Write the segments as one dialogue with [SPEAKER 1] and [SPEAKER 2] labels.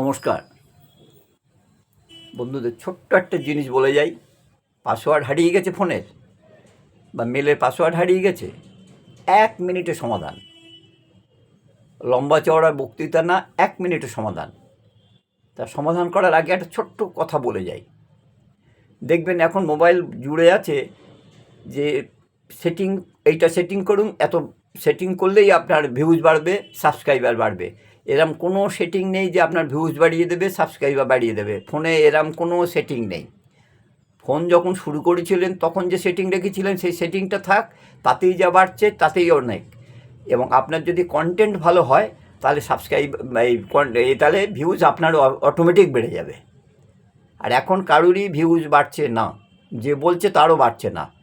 [SPEAKER 1] নমস্কার। বন্ধুদের ছোট্ট একটা জিনিস বলে যাই পাসওয়ার্ড হারিয়ে গেছে ফোনের, বা মেলের পাসওয়ার্ড হারিয়ে গেছে, এক মিনিটে সমাধান। লম্বা চওড়া বক্তৃতা না, এক মিনিটে সমাধান। তা সমাধান করার আগে একটা ছোট্ট কথা বলে যাই। দেখবেন এখন মোবাইল জুড়ে আছে যে সেটিং এইটা সেটিং করুন, এত সেটিং করলেই আপনার ভিউজ বাড়বে সাবস্ক্রাইবার বাড়বে। এরম কোনো সেটিং নেই যে আপনার ভিউজ বাড়িয়ে দেবে সাবস্ক্রাইবার বাড়িয়ে দেবে। ফোনে এরম কোনো সেটিং নেই। ফোন যখন শুরু করেছিলেন, তখন যে সেটিং রেখেছিলেন, সেই সেটিংটা থাক, তাতেই যা বাড়ছে, তাতেই অনেক। এবং আপনার যদি কন্টেন্ট ভালো হয়, তাহলে সাবস্ক্রাইব এই তাহলে ভিউজ আপনার অটোমেটিক বেড়ে যাবে। আর এখন কারুরই ভিউজ বাড়ছে না। যে বলছে তারও বাড়ছে না।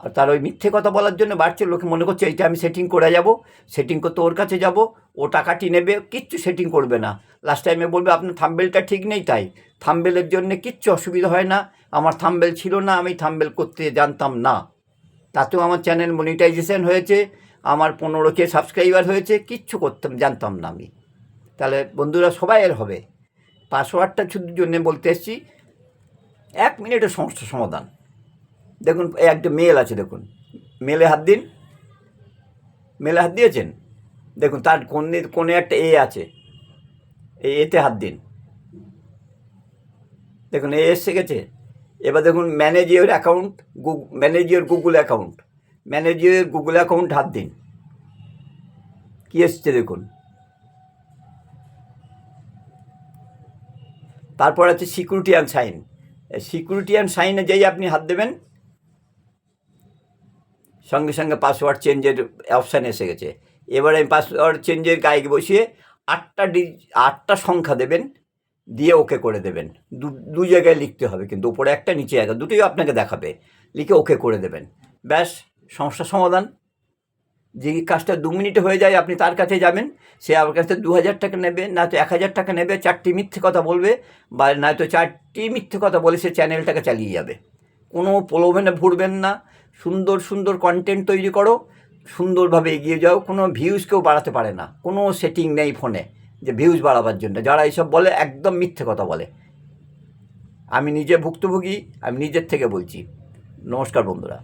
[SPEAKER 1] আর তার ওই মিথ্যে কথা বলার জন্য বাড়ছে, লোকে মনে করছে, এইটা আমি সেটিং করে যাব সেটিং করতে ওর কাছে যাব, ও টাকাটি নেবে, কিচ্ছু সেটিং করবে না। লাস্ট টাইমে বলবে, আপনার থাম্বেলটা ঠিক নেই তাই। থাম্বেলের জন্য কিচ্ছু অসুবিধা হয় না। আমার থাম্বেল ছিল না, আমি থাম্বেল করতে জানতাম না। তাতেও আমার চ্যানেল মনিটাইজেশন হয়েছে, আমার পনেরো কে সাবস্ক্রাইবার হয়েছে, কিচ্ছু করতাম, জানতাম না আমি। তাহলে বন্ধুরা, সবাই এর হবে। পাসওয়ার্ডটা শুধু জন্য বলতে এসেছি, এক মিনিটের সমস্যা সমাধান। দেখুন একটা মেল আছে, দেখুন। মেলে হাত দিন। মেলে হাত দিয়েছেন? দেখুন, তার কোনে একটা এ আছে। এই এতে হাত দিন। দেখুন, এ এসে গেছে। এবার দেখুন manage your account manage your Google account manage your Google account হাত দিন। কী এসছে, দেখুন? তারপর আছে security and sign security and সাইনে যেই আপনি হাত দেবেন সঙ্গে সঙ্গে পাসওয়ার্ড চেঞ্জের অপশান এসে গেছে। এবারে পাসওয়ার্ড চেঞ্জের গায়ে বসিয়ে আটটা ডি আটটা সংখ্যা দেবেন, দিয়ে ওকে করে দেবেন। দু জায়গায় লিখতে হবে, কিন্তু উপরে একটা, নিচে একটা, দুটোই আপনাকে দেখাবে। লিখে ওকে করে দেবেন। ব্যাস সমস্যা সমাধান। যে কাজটা দু মিনিটে হয়ে যায়, আপনি তার কাছে যাবেন, সে আমার কাছে দু হাজার টাকা নেবে, না তো এক হাজার টাকা নেবে, চারটি মিথ্যে কথা বলবে, বা নয়তো চারটি মিথ্যে কথা বলে সে চ্যানেলটাকে চালিয়ে যাবে। কোনো প্রলোভনে ভরবেন না। সুন্দর সুন্দর কন্টেন্ট তৈরি করো। সুন্দরভাবে এগিয়ে যাও। কোনো ভিউজ কেউ বাড়াতে পারে না। কোনো সেটিং নেই ফোনে যে ভিউজ বাড়াবার জন্য। যারা এইসব বলে একদম মিথ্যে কথা বলে। আমি নিজে ভুক্তভোগী, আমি নিজের থেকে বলছি। নমস্কার বন্ধুরা।